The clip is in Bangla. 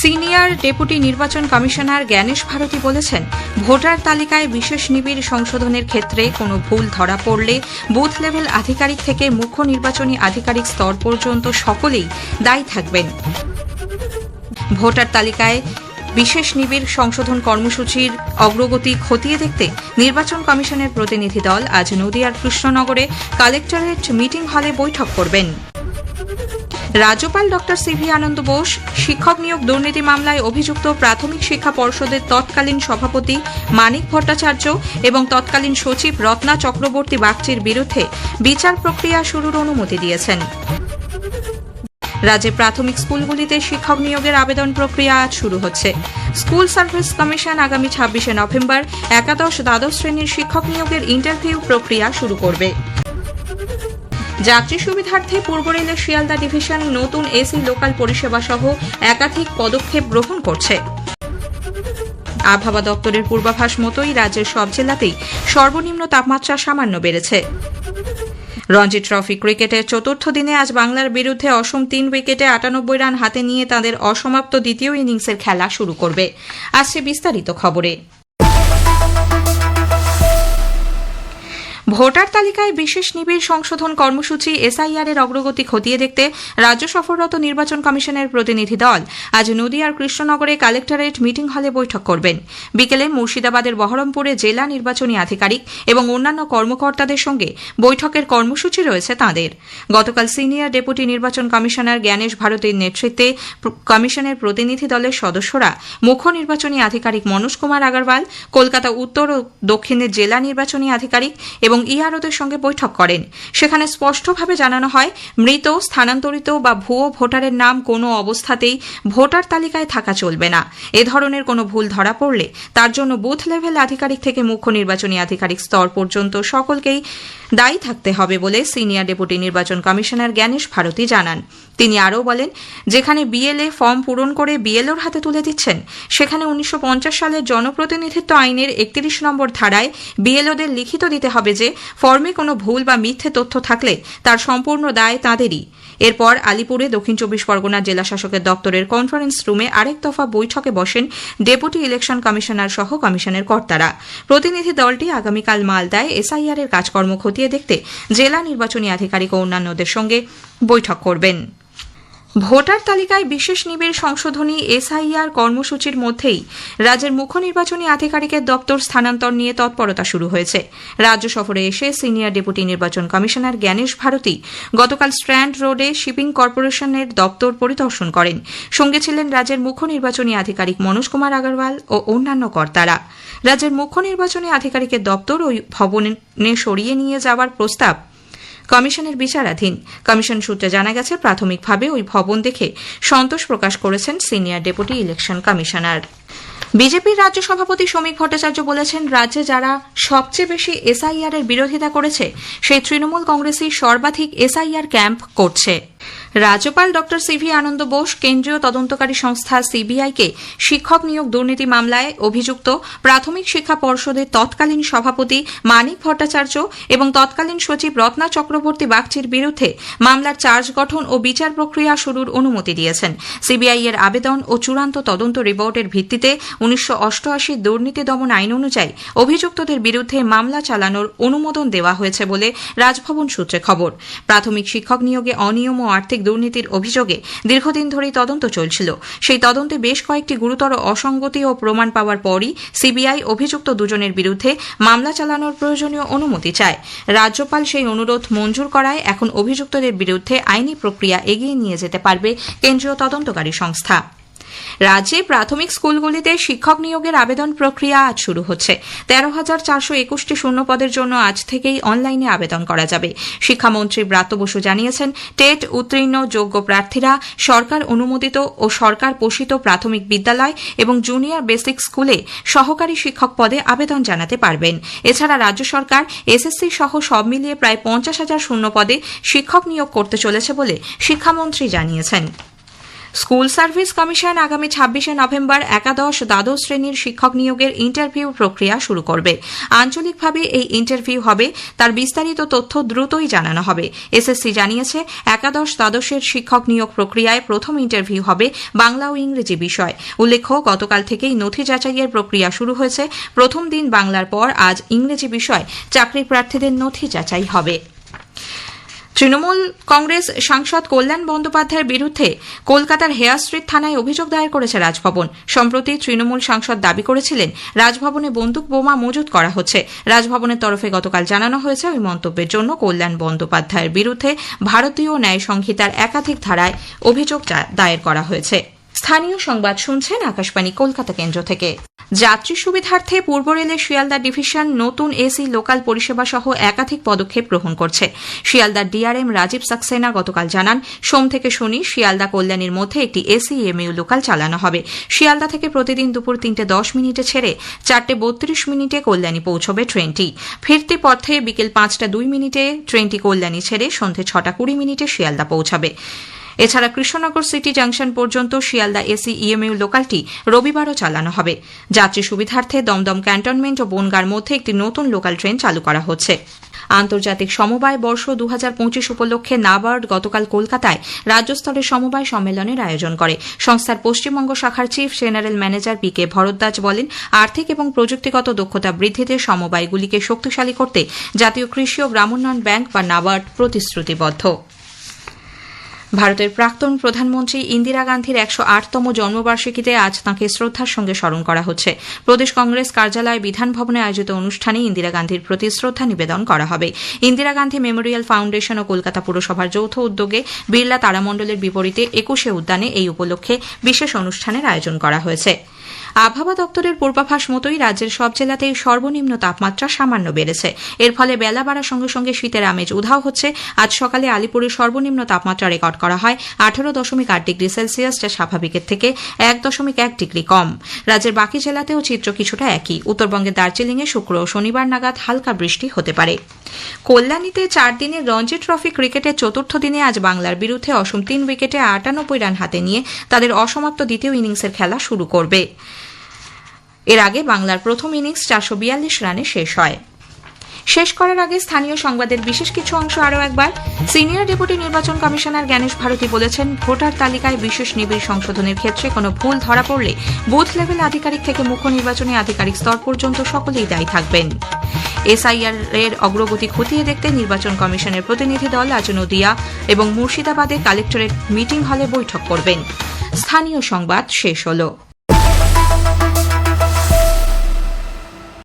সিনিয়র ডেপুটি নির্বাচন কমিশনার জ্ঞানেশ ভারতী বলেছেন, ভোটার তালিকায় বিশেষ নিবিড় সংশোধনের ক্ষেত্রে কোনো ভুল ধরা পড়লে বুথ লেভেল আধিকারিক থেকে মুখ্য নির্বাচনী আধিকারিক স্তর পর্যন্ত সকলেই দায়ী থাকবেন। ভোটার তালিকায় বিশেষ নিবিড় সংশোধন কর্মসূচির অগ্রগতি খতিয়ে দেখতে নির্বাচন কমিশনের প্রতিনিধি দল আজ নদিয়ার কৃষ্ণনগরে কালেক্টরেট মিটিং হলে বৈঠক করবেন। রাজ্যপাল ডক্টর সিভি আনন্দ বোস, শিক্ষক নিয়োগ দুর্নীতি মামলায় অভিযুক্ত প্রাথমিক শিক্ষা পর্ষদের তৎকালীন সভাপতি মানিক ভট্টাচার্য এবং তৎকালীন সচিব রত্না চক্রবর্তী বাগচির বিরুদ্ধে বিচার প্রক্রিয়া শুরুর অনুমতি দিয়েছেন। রাজ্যে প্রাথমিক স্কুলগুলিতে শিক্ষক নিয়োগের আবেদন প্রক্রিয়া আজ শুরু হচ্ছে। স্কুল সার্ভিস কমিশন আগামী ছাব্বিশে নভেম্বর একাদশ দ্বাদশ শ্রেণির শিক্ষক নিয়োগের ইন্টারভিউ প্রক্রিয়া শুরু করবে। যাত্রী সুবিধার্থে পূর্ব রেলের শিয়ালদা ডিভিশন নতুন এসি লোকাল পরিষেবা সহ একাধিক পদক্ষেপ গ্রহণ করছে। আবহাওয়া দপ্তরের পূর্বাভাস মতোই রাজ্যের সব জেলাতেই সর্বনিম্ন তাপমাত্রা সামান্য বেড়েছে। রঞ্জি ট্রফি ক্রিকেটের চতুর্থ দিনে আজ বাংলার বিরুদ্ধে অসম তিন উইকেটে আটানব্বই রান হাতে নিয়ে তাদের অসমাপ্ত দ্বিতীয় ইনিংসের খেলা শুরু করবে। আসছে বিস্তারিত খবরে। ভোটার তালিকায় বিশেষ নিবিড় সংশোধন কর্মসূচি এসআইআর এর অগ্রগতি খতিয়ে দেখতে রাজ্য সফররত নির্বাচন কমিশনের প্রতিনিধি দল আজ নদিয়ার কৃষ্ণনগরে কালেক্টরেট মিটিং হলে বৈঠক করবেন। বিকেলে মুর্শিদাবাদের বহরমপুরে জেলা নির্বাচনী আধিকারিক এবং অন্যান্য কর্মকর্তাদের সঙ্গে বৈঠকের কর্মসূচি রয়েছে তাঁদের। গতকাল সিনিয়র ডেপুটি নির্বাচন কমিশনার জ্ঞানেশ ভারতীর নেতৃত্বে কমিশনের প্রতিনিধি দলের সদস্যরা মুখ্য নির্বাচনী আধিকারিক মনোজ কুমার আগরওয়াল, কলকাতা উত্তর ও দক্ষিণের জেলা নির্বাচনী আধিকারিক এবং ইআরওদের সঙ্গে বৈঠক করেন। সেখানে স্পষ্টভাবে জানানো হয়, মৃত, স্থানান্তরিত বা ভুয়ো ভোটারের নাম কোনো অবস্থাতেই ভোটার তালিকায় থাকা চলবে না। এ ধরনের কোনো ভুল ধরা পড়লে তার জন্য বুথ লেভেল আধিকারিক থেকে মুখ্য নির্বাচনী আধিকারিক স্তর পর্যন্ত সকলকেই দায়ী থাকতে হবে বলে সিনিয়র ডেপুটি নির্বাচন কমিশনার জ্ঞানেশ ভারতী জানান। তিনি আরও বলেন, যেখানে বিএলএ ফর্ম পূরণ করে বিএলওর হাতে তুলে দিচ্ছেন, সেখানে উনিশশো পঞ্চাশ সালের জনপ্রতিনিধিত্ব আইনের একত্রিশ নম্বর ধারায় বিএলওদের লিখিত দিতে হবে যে ফর্মে কোনো ভুল বা মিথ্যে তথ্য থাকলে তার সম্পূর্ণ দায় তাঁদেরই। এরপর আলিপুরে দক্ষিণ চব্বিশ পরগনা জেলা শাসকের দপ্তরের কনফারেন্স রুমে আরেক দফা বৈঠকে বসেন ডেপুটি ইলেকশন কমিশনার সহ কমিশনের কর্তারা। প্রতিনিধি দলটি আগামীকাল মালদায় এসআইআর এর কাজকর্ম খতিয়ে দেখতে জেলা নির্বাচনী আধিকারিক ও অন্যান্যদের সঙ্গে বৈঠক করবেন। ভোটার তালিকায় বিশেষ নিবিড় সংশোধনী, এসআইআর কর্মসূচির মধ্যেই রাজ্যের মুখ্য নির্বাচনী আধিকারিকের দপ্তর স্থানান্তর নিয়ে তৎপরতা শুরু হয়েছে। রাজ্য সফরে এসে সিনিয়র ডেপুটি নির্বাচন কমিশনার জ্ঞানেশ ভারতী গতকাল স্ট্র্যান্ড রোডে শিপিং কর্পোরেশনের দপ্তর পরিদর্শন করেন। সঙ্গে ছিলেন রাজ্যের মুখ্য নির্বাচনী আধিকারিক মনোজ কুমার আগরওয়াল ও অন্যান্য কর্তারা। রাজ্যের মুখ্য নির্বাচনী আধিকারিকের দপ্তর ওই ভবনে সরিয়ে নিয়ে যাওয়ার প্রস্তাব কমিশনের বিচারাধীন। কমিশন সূত্রে জানা গেছে, প্রাথমিকভাবে ওই ভবন দেখে সন্তোষ প্রকাশ করেছেন সিনিয়র ডেপুটি ইলেকশন কমিশনার। বিজেপির রাজ্য সভাপতি শ্রমিক ভট্টাচার্য বলেছেন, রাজ্যে যারা সবচেয়ে বেশি এসআইআর এর বিরোধিতা করেছে, সেই তৃণমূল কংগ্রেসই সর্বাধিক এসআইআর ক্যাম্প করছে। রাজ্যপাল ড সিভি আনন্দ বোস কেন্দ্রীয় তদন্তকারী সংস্থা সিবিআইকে শিক্ষক নিয়োগ দুর্নীতি মামলায় অভিযুক্ত প্রাথমিক শিক্ষা পর্ষদের তৎকালীন সভাপতি মানিক ভট্টাচার্য এবং তৎকালীন সচিব রত্না চক্রবর্তী বাগচির বিরুদ্ধে মামলার চার্জ গঠন ও বিচার প্রক্রিয়া শুরুর অনুমতি দিয়েছেন। সিবিআই এর আবেদন ও চূড়ান্ত তদন্ত রিপোর্টের ভিত্তিতে উনিশশো অষ্টআশি দুর্নীতি দমন আইন অনুযায়ী অভিযুক্তদের বিরুদ্ধে মামলা চালানোর অনুমোদন দেওয়া হয়েছে বলে রাজভবন সূত্রে খবর। প্রাথমিক শিক্ষক নিয়োগে অনিয়ম ও আর্থিক দুর্নীতির অভিযোগে দীর্ঘদিন ধরেই তদন্ত চলছিল। সেই তদন্তে বেশ কয়েকটি গুরুতর অসঙ্গতি ও প্রমাণ পাওয়ার পরই সিবিআই অভিযুক্ত দুজনের বিরুদ্ধে মামলা চালানোর প্রয়োজনীয় অনুমতি চায়। রাজ্যপাল সেই অনুরোধ মঞ্জুর করায় এখন অভিযুক্তদের বিরুদ্ধে আইনি প্রক্রিয়া এগিয়ে নিয়ে যেতে পারবে কেন্দ্রীয় তদন্তকারী সংস্থা। রাজ্যে প্রাথমিক স্কুলগুলিতে শিক্ষক নিয়োগের আবেদন প্রক্রিয়া আজ শুরু হচ্ছে। তেরো হাজার চারশো একুশটি শূন্য পদের জন্য আজ থেকেই অনলাইনে আবেদন করা যাবে। শিক্ষামন্ত্রী ব্রাত্য বসু জানিয়েছেন, টেট উত্তীর্ণ যোগ্য প্রার্থীরা সরকার অনুমোদিত ও সরকার পোষিত প্রাথমিক বিদ্যালয় এবং জুনিয়র বেসিক স্কুলে সহকারী শিক্ষক পদে আবেদন জানাতে পারবেন। এছাড়া রাজ্য সরকার এসএসসি সহ সব মিলিয়ে প্রায় পঞ্চাশ হাজার শূন্য পদে শিক্ষক নিয়োগ করতে চলেছে বলে শিক্ষামন্ত্রী জানিয়েছেন। স্কুল সার্ভিস কমিশন আগামী ছাব্বিশে নভেম্বর একাদশ দ্বাদশ শ্রেণির শিক্ষক নিয়োগের ইন্টারভিউ প্রক্রিয়া শুরু করবে। আঞ্চলিকভাবে এই ইন্টারভিউ হবে, তার বিস্তারিত তথ্য দ্রুতই জানানো হবে। এসএসসি জানিয়েছে, একাদশ দ্বাদশের শিক্ষক নিয়োগ প্রক্রিয়ায় প্রথম ইন্টারভিউ হবে বাংলা ও ইংরেজি বিষয়। উল্লেখ্য, গতকাল থেকেই নথি যাচাইয়ের প্রক্রিয়া শুরু হয়েছে। প্রথম দিন বাংলার পর আজ ইংরেজি বিষয়। চাকরি প্রার্থীদের নথি যাচাই হবে। তৃণমূল কংগ্রেস সাংসদ কল্যাণ বন্দ্যোপাধ্যায়ের বিরুদ্ধে কলকাতার হেয়ার স্ট্রিট থানায় অভিযোগ দায়ের করেছে রাজভবন। সম্প্রতি তৃণমূল সাংসদ দাবি করেছিলেন, রাজভবনে বন্দুক বোমা মজুত করা হচ্ছে। রাজভবনের তরফে গতকাল জানানো হয়েছে ওই মন্তব্যের জন্য কল্যাণ বন্দ্যোপাধ্যায়ের বিরুদ্ধে ভারতীয় ন্যায় সংহিতার একাধিক ধারায় অভিযোগ দায়ের করা হয়েছে। স্থানীয় সংবাদ শুনছেন আকাশবাণী কলকাতা কেন্দ্র থেকে। যাত্রী সুবিধার্থে পূর্ব রেলের শিয়ালদা ডিভিশন নতুন এসি লোকাল পরিষেবা সহ একাধিক পদক্ষেপ গ্রহণ করছে। শিয়ালদার ডিআরএম রাজীব সাক্সেনা গতকাল জানান, সোম থেকে শনি শিয়ালদা কল্যাণীর মধ্যে একটি এসি এমইউ লোকাল চালানো হবে। শিয়ালদা থেকে প্রতিদিন দুপুর তিনটে দশ মিনিটে ছেড়ে চারটে বত্রিশ মিনিটে কল্যাণী পৌঁছবে ট্রেনটি। ফিরতি পথে বিকেল পাঁচটা দুই মিনিটে ট্রেনটি কল্যাণী ছেড়ে সন্ধে ছটা কুড়ি মিনিটে শিয়ালদা পৌঁছাবে। এছাড়া কৃষ্ণনগর সিটি জাংশন পর্যন্ত শিয়ালদা এসি, ইএমইউ লোকালটি রবিবারও চালানো হবে। যাত্রী সুবিধার্থে দমদম ক্যান্টনমেন্ট ও বনগার মধ্যে একটি নতুন লোকাল ট্রেন চালু করা হচ্ছে। আন্তর্জাতিক সমবায় বর্ষ দুহাজার পঁচিশ উপলক্ষে নাবার্ড গতকাল কলকাতায় রাজ্যস্তরের সমবায় সম্মেলনের আয়োজন করে। সংস্থার পশ্চিমবঙ্গ শাখার chief general manager P K Bharadwaj বলেন, আর্থিক এবং প্রযুক্তিগত দক্ষতা বৃদ্ধিতে সমবায়গুলিকে শক্তিশালী করতে জাতীয় কৃষি ও গ্রামোন্নয়ন ব্যাংক বা নাবার্ড প্রতিশ্রুতিবদ্ধ। ভারতের প্রাক্তন প্রধানমন্ত্রী ইন্দিরা গান্ধীর একশো আটতম জন্মবার্ষিকীতে আজ তাঁকে শ্রদ্ধার সঙ্গে স্মরণ করা হচ্ছে। প্রদেশ কংগ্রেস কার্যালয় বিধান ভবনে আয়োজিত অনুষ্ঠানে ইন্দিরা গান্ধীর প্রতি শ্রদ্ধা নিবেদন করা হবে। ইন্দিরা গান্ধী মেমোরিয়াল ফাউন্ডেশন ও কলকাতা পুরসভার যৌথ উদ্যোগে বিড়লা তারামণ্ডলের বিপরীতে একুশে উদ্যানে এই উপলক্ষে বিশেষ অনুষ্ঠানের আয়োজন করা হয়েছে। আবহাওয়া দপ্তরের পূর্বাভাস মতোই রাজ্যের সব জেলাতেই সর্বনিম্ন তাপমাত্রা সামান্য বেড়েছে। এর ফলে বেলা বাড়ার সঙ্গে সঙ্গে শীতের আমেজ উধাও হচ্ছে। আজ সকালে আলিপুরের সর্বনিম্ন তাপমাত্রা রেকর্ড করা হয় আঠারো দশমিক আট ডিগ্রি সেলসিয়াস, যা স্বাভাবিকের থেকে এক দশমিক এক ডিগ্রি কম। রাজ্যের বাকি জেলাতেও চিত্র কিছুটা একই। উত্তরবঙ্গের দার্জিলিংয়ে শুক্র ও শনিবার নাগাদ হালকা বৃষ্টি হতে পারে। কল্যাণীতে চার দিনের রঞ্জি ট্রফি ক্রিকেটের চতুর্থ দিনে আজ বাংলার বিরুদ্ধে অসম তিন উইকেটে আটানব্বই রান হাতে নিয়ে তাদের অসমাপ্ত দ্বিতীয় ইনিংসের খেলা শুরু করবে। এর আগে বাংলার প্রথম ইনিংস চারশো বিয়াল্লিশ রানে শেষ হয়। শেষ করার আগে স্থানীয় সংবাদের বিশেষ কিছু অংশ আরও একবার। সিনিয়র ডেপুটি নির্বাচন কমিশনার জ্ঞানেশ ভারতী বলেছেন, ভোটার তালিকায় বিশেষ নিবিড় সংশোধনের ক্ষেত্রে কোনো ভুল ধরা পড়লে বুথ লেভেল আধিকারিক থেকে মুখ্য নির্বাচনী আধিকারিক স্তর পর্যন্ত সকলেই দায়ী থাকবেন। এসআইআর এর অগ্রগতি খতিয়ে দেখতে নির্বাচন কমিশনের প্রতিনিধি দল আজ নদিয়া এবং মুর্শিদাবাদে কালেক্টরেট মিটিং হলে বৈঠক করবেন। স্থানীয় সংবাদ শেষ হলো।